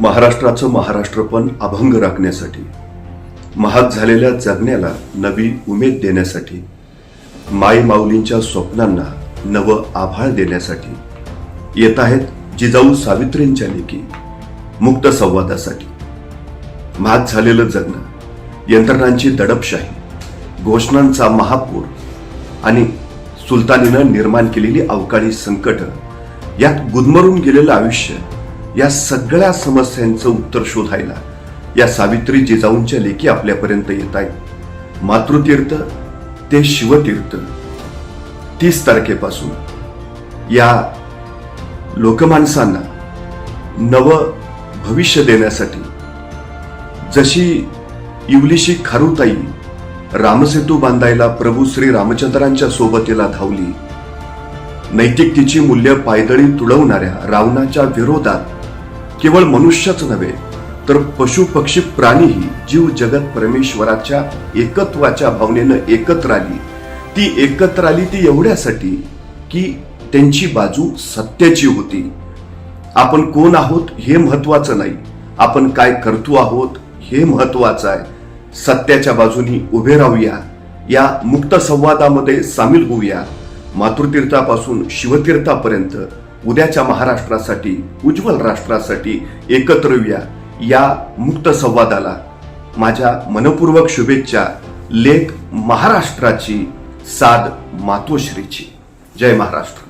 महाराष्ट्राचं महाराष्ट्रपण अभंग राखण्यासाठी महाग झालेल्या जगण्याला नवी उमेद देण्यासाठी माई माऊलींच्या स्वप्नांना नवं आभाळ देण्यासाठी येत आहेत जिजाऊ सावित्रींच्या लेखी मुक्त संवादासाठी. महाग झालेलं जगणं यंत्रणांची दडपशाही घोषणांचा महापूर आणि सुलतानीनं निर्माण केलेली अवकाळी संकट यात गुदमरून गेलेलं आयुष्य या सगळ्या समस्यांचं उत्तर शोधायला या सावित्री जिजाऊंच्या लेखी आपल्यापर्यंत येत आहेत. मातृतीर्थ ते शिवतीर्थ. तीस तारखेपासून या लोकमानसांना नव भविष्य देण्यासाठी जशी इवलीशी खारुताई रामसेतू बांधायला प्रभू श्री रामचंद्रांच्या सोबतीला धावली नैतिकतेची मूल्य पायदळी तुडवणाऱ्या रावणाच्या विरोधात केवळ मनुष्यच नव्हे तर पशु पक्षी प्राणीही जीव जगत परमेश्वराच्या एकत्वाच्या भावनेनं एकत्र आली. ती एकत्र आली ती एवढ्यासाठी की त्यांची बाजू सत्याची होती. आपण कोण आहोत हे महत्वाचं नाही. आपण काय करतो आहोत हे महत्वाचं आहे. सत्याच्या बाजूनी उभे राहूया. या मुक्त संवादामध्ये सामील होऊया. मातृतीर्थापासून शिवतीर्थापर्यंत उद्याच्या महाराष्ट्रासाठी उज्ज्वल राष्ट्रासाठी एकत्र येऊया. या मुक्त संवादाला माझ्या मनपूर्वक शुभेच्छा लेख महाराष्ट्राची साध मातोश्रीची. जय महाराष्ट्र.